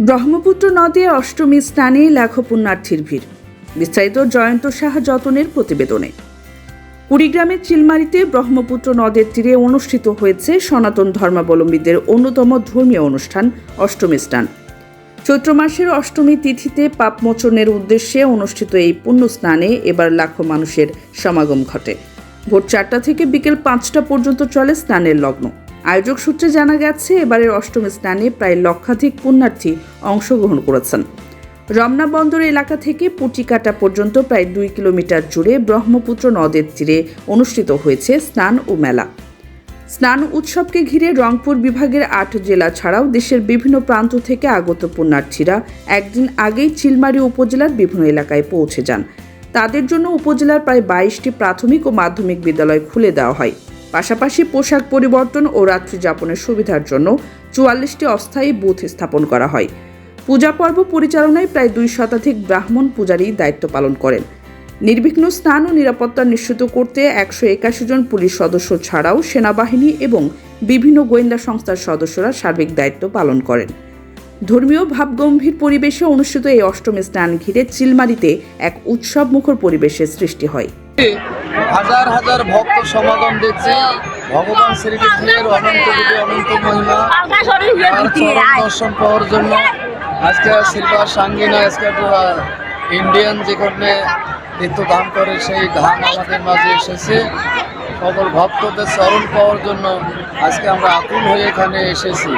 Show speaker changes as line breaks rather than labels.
ব্রহ্মপুত্র নদে অষ্টমী স্নানে লাখো পুণ্যার্থীর ভিড়। বিস্তারিত জয়ন্ত সাহা যতনের প্রতিবেদনে। কুড়িগ্রামের চিলমারিতে ব্রহ্মপুত্র নদের তীরে অনুষ্ঠিত হয়েছে সনাতন ধর্মাবলম্বীদের অন্যতম ধর্মীয় অনুষ্ঠান অষ্টমী স্নান। চৈত্র মাসের অষ্টমী তিথিতে পাপমোচনের উদ্দেশ্যে অনুষ্ঠিত এই পুণ্য স্নানে এবার লাখো মানুষের সমাগম ঘটে। ভোর চারটা থেকে বিকেল পাঁচটা পর্যন্ত চলে স্নানের লগ্ন। আয়োজক সূত্রে জানা গেছে, এবারের অষ্টমী স্নানে প্রায় লক্ষাধিক পুণ্যার্থী অংশগ্রহণ করেছেন। রমনা বন্দর এলাকা থেকে পুটিকাটা পর্যন্ত প্রায় দুই কিলোমিটার জুড়ে ব্রহ্মপুত্র নদের তীরে অনুষ্ঠিত হয়েছে স্নান ও মেলা। স্নান উৎসবকে ঘিরে রংপুর বিভাগের আট জেলা ছাড়াও দেশের বিভিন্ন প্রান্ত থেকে আগত পুণ্যার্থীরা একদিন আগেই চিলমারি উপজেলার বিভিন্ন এলাকায় পৌঁছে যান। তাদের জন্য উপজেলার প্রায় বাইশটি প্রাথমিক ও মাধ্যমিক বিদ্যালয় খুলে দেওয়া হয়। পাশাপাশি পোশাক পরিবর্তন ও রাত্রি যাপনের সুবিধার জন্য চুয়াল্লিশটি অস্থায়ী বুথ স্থাপন করা হয়। পূজা পর্ব পরিচালনায় প্রায় দুই শতাধিক ব্রাহ্মণ পূজারী দায়িত্ব পালন করেন। নির্বিঘ্ন স্নান ও নিরাপত্তা নিশ্চিত করতে একশো একাশি জন পুলিশ সদস্য ছাড়াও সেনাবাহিনী এবং বিভিন্ন গোয়েন্দা সংস্থার সদস্যরা সার্বিক দায়িত্ব পালন করেন। ধর্মীয় ভাবগম্ভীর পরিবেশে অনুষ্ঠিত এই অষ্টমী স্নান ঘিরে চিলমারিতে এক উৎসব মুখর পরিবেশের সৃষ্টি হয়।
হাজার হাজার ভক্ত সমাগম দেখছি। ভগবান শ্রীকৃষ্ণের অনন্ত রূপে অনন্ত মহিমা। দর্শন পাওয়ার জন্য আজকে সিলভার সাঙ্গিনা, আজকে ইন্ডিয়ান যেখানে ধাম করে, সেই ধাম আমাদের মাঝে এসেছে। সকল ভক্তদের চরণ পাওয়ার জন্য আজকে আমরা আকুল হয়ে এখানে এসেছি।